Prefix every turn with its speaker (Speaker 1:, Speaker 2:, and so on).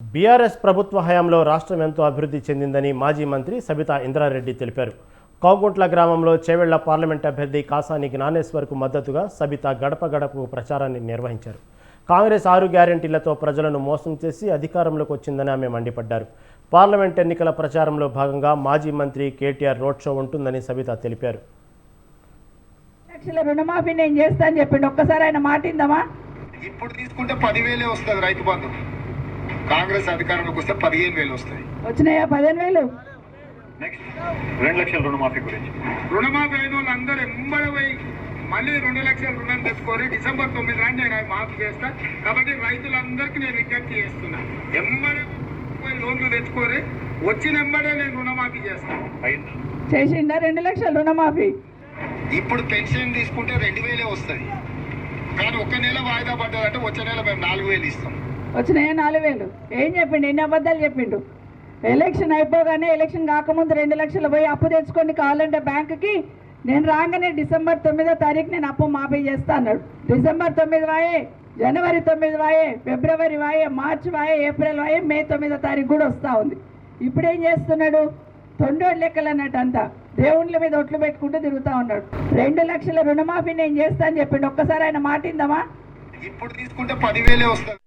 Speaker 1: BRS ప్రభుత్వ హయాంలో రాష్ట్రం ఎంతో అభివృద్ధి చెందిందని మాజీ మంత్రి సబితా ఇంద్రారెడ్డి తెలిపారు. కౌగుంట్ల గ్రామంలో చేవెళ్ళ పార్లమెంట్ అభ్యర్థి కాసాని జ్ఞానేశ్వర్కు మద్దతుగా సబిత గడప గడపకు ప్రచారాన్ని నిర్వహించారు. కాంగ్రెస్ ఆరు గ్యారెంటీలతో ప్రజలను మోసం చేసి అధికారంలోకి వచ్చిందని ఆమె మండిపడ్డారు. పార్లమెంట్ ఎన్నికల ప్రచారంలో భాగంగా మాజీ మంత్రి కేటీఆర్ రోడ్ షో ఉంటుందని సబిత తెలిపారు.
Speaker 2: లక్షల రుణమాఫీ నేను చేస్తా అని చెప్పిండు. ఒక్కసారి ఆయన మాటిందమా
Speaker 3: ఇప్పుడు తీసుకుంటే పదివేలే వస్తుంది రైతు బంధు. కాంగ్రెస్ అధికారంలోకి వస్తే పదిహేను వేలు వస్తాయి.
Speaker 2: వచ్చినాయా? పదిహేను వేలు?
Speaker 3: నెక్స్ట్ రెండు లక్షల రుణమాఫీ గురించి. రుణమాఫీ అయిన వాళ్ళందరూ ఎంబడి పోయి మళ్ళీ రెండు లక్షల రుణం తెచ్చుకొని డిసెంబర్ తొమ్మిది నాడు నేను మాఫీ చేస్తా. కాబట్టి రైతులందరికీ నేను విజ్ఞప్తి చేస్తున్నా. ఎంబడి పోయి లోన్లు తెచ్చుకొని వచ్చిన ఎంబడే నేను రుణమాఫీ చేస్తాను
Speaker 2: చేసిండా? రెండు లక్షల రుణమాఫీ?
Speaker 3: ఇప్పుడు పెన్షన్ తీసుకుంటే రెండు వేలే వస్తుంది కానీ ఒక్క నెల వాయిదా పడ్డదంటే వచ్చే నెల మేము నాలుగు వేలు ఇస్తాం.
Speaker 2: వచ్చినాయా? నాలుగు వేలు. ఏం చెప్పిండు? ఎన్ని అబద్ధాలు చెప్పిండు? ఎలక్షన్ అయిపోగానే ఎలక్షన్ కాకముందు రెండు లక్షలు పోయి అప్పు తెచ్చుకోండి కావాలంటే బ్యాంకుకి. నేను రాగానే డిసెంబర్ తొమ్మిదో తారీఖు నేను అప్పు మాఫీ చేస్తా అన్నాడు. డిసెంబర్ తొమ్మిది వాయే జనవరి తొమ్మిది వాయే ఫిబ్రవరి వాయే మార్చి వాయే ఏప్రిల్ వాయే మే తొమ్మిదో తారీఖు కూడా వస్తూ ఉంది. ఇప్పుడు ఏం చేస్తున్నాడు? తొండోడు లెక్కలు అన్నట్టు అంతా. దేవుళ్ళ మీద ఒట్లు పెట్టుకుంటూ తిరుగుతూ ఉన్నాడు. రెండు లక్షల రుణమాఫీ నేను చేస్తా అని చెప్పిండు. ఒక్కసారి ఆయన మాటిందమా
Speaker 3: ఇప్పుడు తీసుకుంటే పదివేలే వస్తుంది.